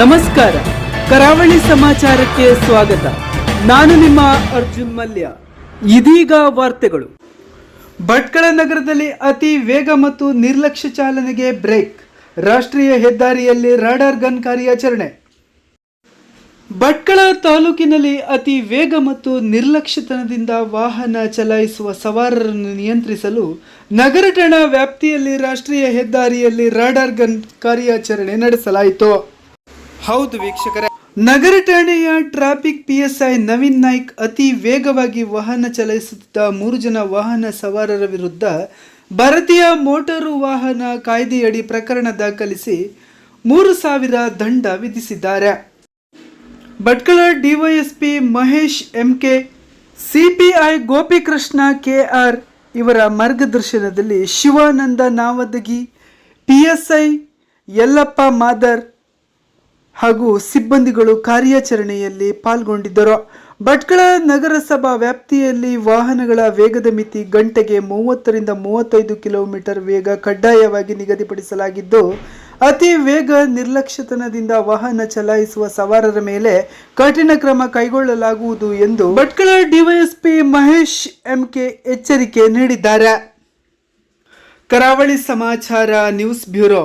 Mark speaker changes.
Speaker 1: ನಮಸ್ಕಾರ. ಕರಾವಳಿ ಸಮಾಚಾರಕ್ಕೆ ಸ್ವಾಗತ. ನಾನು ನಿಮ್ಮ ಅರ್ಜುನ್ ಮಲ್ಯ. ಇದೀಗ ವಾರ್ತೆಗಳು. ಭಟ್ಕಳ ನಗರದಲ್ಲಿ ಅತಿ ವೇಗ ಮತ್ತು ನಿರ್ಲಕ್ಷ್ಯ ಚಾಲನೆಗೆ ಬ್ರೇಕ್. ರಾಷ್ಟ್ರೀಯ ಹೆದ್ದಾರಿಯಲ್ಲಿ ರಾಡಾರ್ ಗನ್ ಕಾರ್ಯಾಚರಣೆ. ಭಟ್ಕಳ ತಾಲೂಕಿನಲ್ಲಿ ಅತಿ ವೇಗ ಮತ್ತು ನಿರ್ಲಕ್ಷ್ಯತನದಿಂದ ವಾಹನ ಚಲಾಯಿಸುವ ಸವಾರರನ್ನು ನಿಯಂತ್ರಿಸಲು ನಗರ ಠಾಣಾ ವ್ಯಾಪ್ತಿಯಲ್ಲಿ ರಾಷ್ಟ್ರೀಯ ಹೆದ್ದಾರಿಯಲ್ಲಿ ರಾಡಾರ್ ಗನ್ ಕಾರ್ಯಾಚರಣೆ ನಡೆಸಲಾಯಿತು. ಹೌದು ವೀಕ್ಷಕರ. ನಗರ ಠಾಣೆಯ ಟ್ರಾಫಿಕ್ ಪಿಎಸ್ಐ ನವೀನ್ ನಾಯ್ಕ್ ಅತಿ ವೇಗವಾಗಿ ವಾಹನ ಚಲಾಯಿಸುತ್ತಿದ್ದ ಮೂರು ಜನ ವಾಹನ ಸವಾರರ ವಿರುದ್ಧ ಭಾರತೀಯ ಮೋಟಾರು ವಾಹನ ಕಾಯ್ದೆಯಡಿ ಪ್ರಕರಣ ದಾಖಲಿಸಿ ಮೂರು ಸಾವಿರ ದಂಡ ವಿಧಿಸಿದ್ದಾರೆ. Bhatkal DYSP Mahesh MK, CPI Gopikrishna KR ಇವರ ಮಾರ್ಗದರ್ಶನದಲ್ಲಿ ಶಿವಾನಂದ ನಾವದಗಿ, ಪಿಎಸ್ಐ ಯಲ್ಲಪ್ಪ ಮಾದರ್ ಹಾಗೂ ಸಿಬ್ಬಂದಿಗಳು ಕಾರ್ಯಾಚರಣೆಯಲ್ಲಿ ಪಾಲ್ಗೊಂಡಿದ್ದರು. ಭಟ್ಕಳ ನಗರಸಭಾ ವ್ಯಾಪ್ತಿಯಲ್ಲಿ ವಾಹನಗಳ ವೇಗದ ಮಿತಿ ಗಂಟೆಗೆ ಮೂವತ್ತರಿಂದ ಮೂವತ್ತೈದು ಕಿಲೋಮೀಟರ್ ವೇಗ ಕಡ್ಡಾಯವಾಗಿ ನಿಗದಿಪಡಿಸಲಾಗಿದ್ದು, ಅತಿ ವೇಗ ನಿರ್ಲಕ್ಷ್ಯತನದಿಂದ ವಾಹನ ಚಲಾಯಿಸುವ ಸವಾರರ ಮೇಲೆ ಕಠಿಣ ಕ್ರಮ ಕೈಗೊಳ್ಳಲಾಗುವುದು ಎಂದು ಭಟ್ಕಳ ಡಿವೈಎಸ್ಪಿ ಮಹೇಶ್ ಎಂಕೆ ಎಚ್ಚರಿಕೆ ನೀಡಿದ್ದಾರೆ. ಕರಾವಳಿ ಸಮಾಚಾರ ನ್ಯೂಸ್ ಬ್ಯೂರೋ.